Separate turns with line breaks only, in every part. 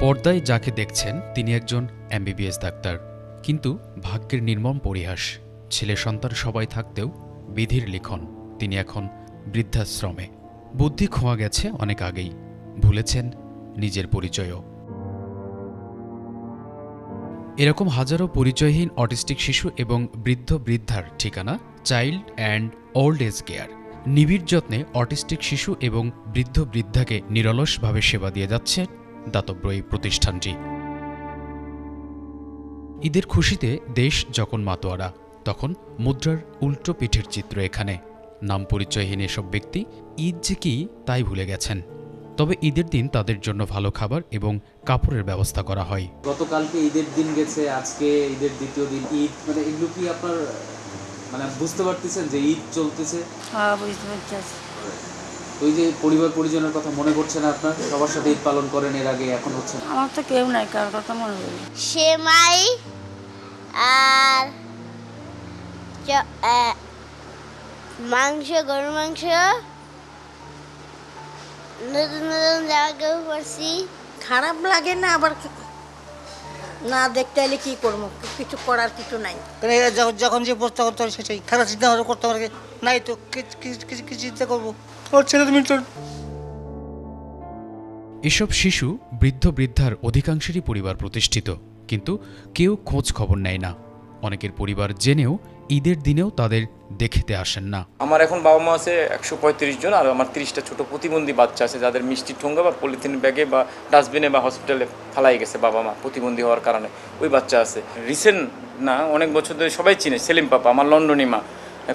পর্দায় যাকে দেখছেন, তিনি একজন এমবিবিএস ডাক্তার। কিন্তু ভাগ্যের নির্মম পরিহাস, ছেলে সন্তান সবাই থাকতেও বিধির লিখন, তিনি এখন বৃদ্ধাশ্রমে। বুদ্ধি খোয়া গেছে অনেক আগেই, ভুলেছেন নিজের পরিচয়ও। এরকম হাজারো পরিচয়হীন অটিস্টিক শিশু এবং বৃদ্ধ বৃদ্ধার ঠিকানা child and old age care. নিবিড় যত্নে অটিস্টিক শিশু এবং বৃদ্ধ বৃদ্ধাকে নিরলসভাবে সেবা দিয়ে যাচ্ছে দাতব্য এই প্রতিষ্ঠানটি। ঈদের খুশিতে দেশ যখন মাতোয়ারা তখন মুদ্রার উল্টো পিঠের চিত্র এখানে। নাম পরিচয়হীন এসব ব্যক্তি ঈদ যে কি তাই ভুলে গেছেন। তবে ঈদের দিন তাদের জন্য ভালো খাবার এবং কাপড়ের ব্যবস্থা করা হয়।
গতকালকে ঈদের দিন গেছে আজকে ঈদের দ্বিতীয় দিন ঈদ। মানে এগুলো কি আপনার মানে বুঝতে পারতেছেন যে ঈদ চলতেছে?
হ্যাঁ বুঝতে পারছি
ওই যে পরিবার পরিজনের কথা মনে করছে না আপনার? সবার সাথে ঈদ পালন করেন এর আগে এখন হচ্ছে না?
আমার তো কেউ নাই কার কথা মনে করি
সেমাই আর মাংস গরুর মাংস নতুন নতুন জামা কাপড় পরছি।
খারাপ লাগে না আবার না দেখতে এলে কি করব? কিছু করার কিছু নাই।
কারণ এরা যখন যখন যে প্রস্তাব করতে হবে সেটাই খারাপ চিন্তা করতে পারে নাই তো কি- চিন্তা করব? ওর ছেলে তুমি
এসব শিশু বৃদ্ধ বৃদ্ধার অধিকাংশেরই পরিবার প্রতিষ্ঠিত কিন্তু কেউ খোঁজ খবর নেয় না। অনেকের পরিবার জেনেও ঈদের দিনেও তাদের দেখতে আসেন না।
আমার এখন বাবা মা আছে একশো পঁয়ত্রিশ জন, আর আমার তিরিশটা ছোট প্রতিবন্ধী বাচ্চা আছে যাদের মিষ্টি ঠোঙ্গা বা পলিথিন ব্যাগে বা ডাস্টবিনে বা হসপিটালে ফালাই গেছে বাবা মা প্রতিবন্ধী হওয়ার কারণে। ওই বাচ্চা আছে। রিসেন্ট না, অনেক বছর ধরে সবাই চিনে, সেলিম পাপা, আমার লন্ডনী মা।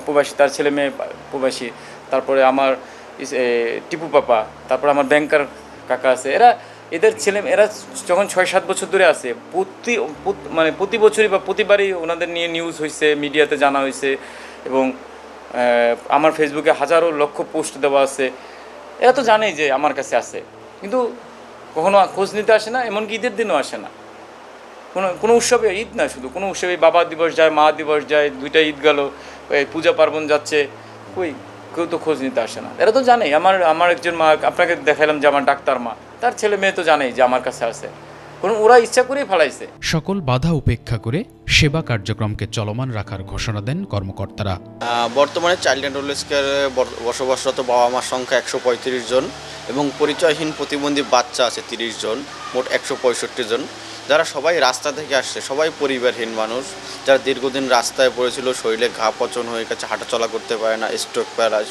প্রবাসী, তার ছেলে মেয়ে প্রবাসী। তারপরে আমার টিপু পাপা, তারপরে আমার ব্যাংকার কাকা আছে। এরা এদের ছেলে এরা যখন ছয় সাত বছর ধরে আছে, প্রতি মানে প্রতি বছরই বা প্রতিবারই ওনাদের নিয়ে নিউজ হয়েছে মিডিয়াতে জানা হয়েছে এবং আমার ফেসবুকে হাজারো লক্ষ পোস্ট দেওয়া আছে। এরা তো জানেই যে আমার কাছে আছে। কিন্তু কখনো খোঁজ নিতে আসে না, এমনকি ঈদের দিনও আসে না। কোনো কোনো উৎসবে ঈদ না শুধু, কোনো উৎসবে বাবা দিবস যায়, মা দিবস যায়, দুইটা ঈদ গেল পূজা পার্বণ যাচ্ছে, কই? কেউ তো খোঁজ নিতে আসে না। এরা তো জানেই, আমার আমার একজন মা, আপনাকে দেখালাম যে আমার ডাক্তার মা। তার ছেলে মেয়ে তো জানেই যে আমার কাছে আছে। কোনো ওরা ইচ্ছা করেই ফালাইছে।
সকল বাধা উপেক্ষা করে সেবা কার্যক্রমকে চলমান রাখার ঘোষণা দেন কর্মকর্তারা।
বর্তমানে চাইল্ড অ্যান্ড ওল্ড কেয়ারে বসবাসরত বাবা মার সংখ্যা একশো পঁয়ত্রিশ জন এবং পরিচয়হীন প্রতিবন্ধী বাচ্চা আছে তিরিশ জন মোট একশো পঁয়ষট্টি জন। যারা সবাই রাস্তা থেকে আসছে সবাই পরিবারহীন মানুষ। যারা দীর্ঘদিন রাস্তায় পড়েছিল শরীরে ঘা পচন হয়ে গেছে হাঁটাচলা করতে পারে না স্ট্রোক প্যারাস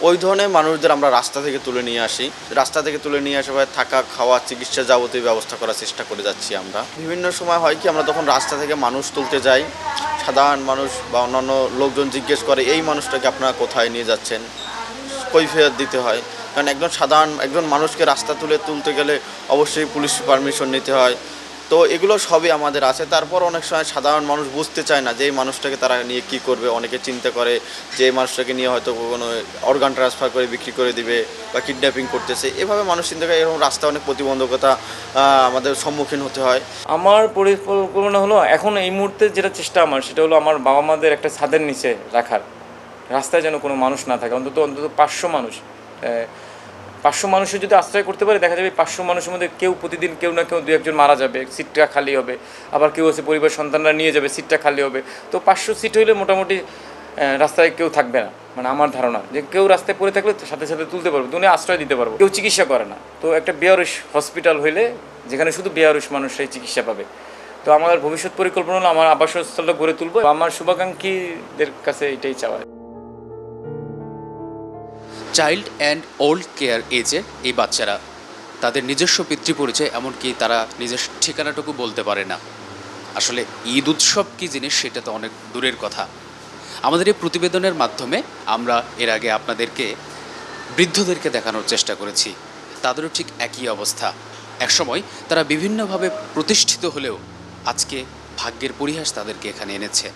ওই ধরনের মানুষদের আমরা রাস্তা থেকে তুলে নিয়ে আসি। রাস্তা থেকে তুলে নিয়ে আসে থাকা, খাওয়া, চিকিৎসা যাবতীয় ব্যবস্থা করার চেষ্টা করে যাচ্ছি আমরা। বিভিন্ন সময় হয় কি, আমরা তখন রাস্তা থেকে মানুষ তুলতে যাই। সাধারণ মানুষ বা অন্যান্য লোকজন জিজ্ঞেস করে, এই মানুষটাকে আপনারা কোথায় নিয়ে যাচ্ছেন? কৈফিয়ত দিতে হয়। কারণ একজন সাধারণ, একজন মানুষকে রাস্তা তুলে তুলতে গেলে অবশ্যই পুলিশ পারমিশন নিতে হয়। তো এগুলো সবই আমাদের আছে। তারপর অনেক সময় সাধারণ মানুষ বুঝতে চায় না যে এই মানুষটাকে তারা নিয়ে কি করবে, অনেকে চিন্তা করে যে এই মানুষটাকে নিয়ে হয়তো কোনো অর্গান ট্রান্সফার করে বিক্রি করে দিবে বা কিডন্যাপিং করতেছে। এভাবে মানুষ চিন্তা করে, এরকম রাস্তা অনেক প্রতিবন্ধকতা আমাদের সম্মুখীন হতে হয়।
আমার পরিকল্পনা হলো এখন এই মুহূর্তে যেটা চেষ্টা আমার, সেটা হলো আমার বাবা মাদের একটা ছাদের নিচে রাখার। রাস্তায় যেন কোনো মানুষ না থাকে, অন্তত অন্তত পাঁচশো মানুষ। পাঁচশো মানুষের যদি আশ্রয় করতে পারে, দেখা যাবে পাঁচশো মানুষের মধ্যে কেউ প্রতিদিন কেউ না কেউ দু একজন মারা যাবে, সিটটা খালি হবে। আবার কেউ আছে পরিবার সন্তানরা নিয়ে যাবে, সিটটা খালি হবে। তো পাঁচশো সিট হইলে মোটামুটি রাস্তায় কেউ থাকবে না মানে আমার ধারণা। যে কেউ রাস্তায় পড়ে থাকলে সাথে সাথে তুলতে পারব তুমি আশ্রয় দিতে পারব। কেউ চিকিৎসা করে না। তো একটা বেয়ারুষ হসপিটাল হইলে, যেখানে শুধু বেয়ারুষ মানুষ সেই চিকিৎসা পাবে। তো আমার ভবিষ্যৎ পরিকল্পনা হলো আমার আবাসস্থলটা গড়ে তুলবো। আমার শুভাকাঙ্ক্ষীদের কাছে এটাই চাওয়া।
চাইল্ড অ্যান্ড ওল্ড কেয়ার এজে এই বাচ্চারা তাদের নিজস্ব পিতৃ পরিচয় এমনকি তারা নিজের ঠিকানাটুকু বলতে পারে না। আসলে ঈদ উৎসব কী জিনিস সেটা তো অনেক দূরের কথা। আমাদের এই প্রতিবেদনের মাধ্যমে আমরা এর আগে আপনাদেরকে, বৃদ্ধদেরকে দেখানোর চেষ্টা করেছি। তাদেরও ঠিক একই অবস্থা। একসময় তারা বিভিন্নভাবে প্রতিষ্ঠিত হলেও আজকে ভাগ্যের পরিহাস তাদেরকে এখানে এনেছে।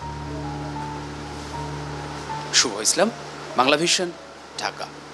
শুভ ইসলাম বাংলা ভিশন ঢাকা।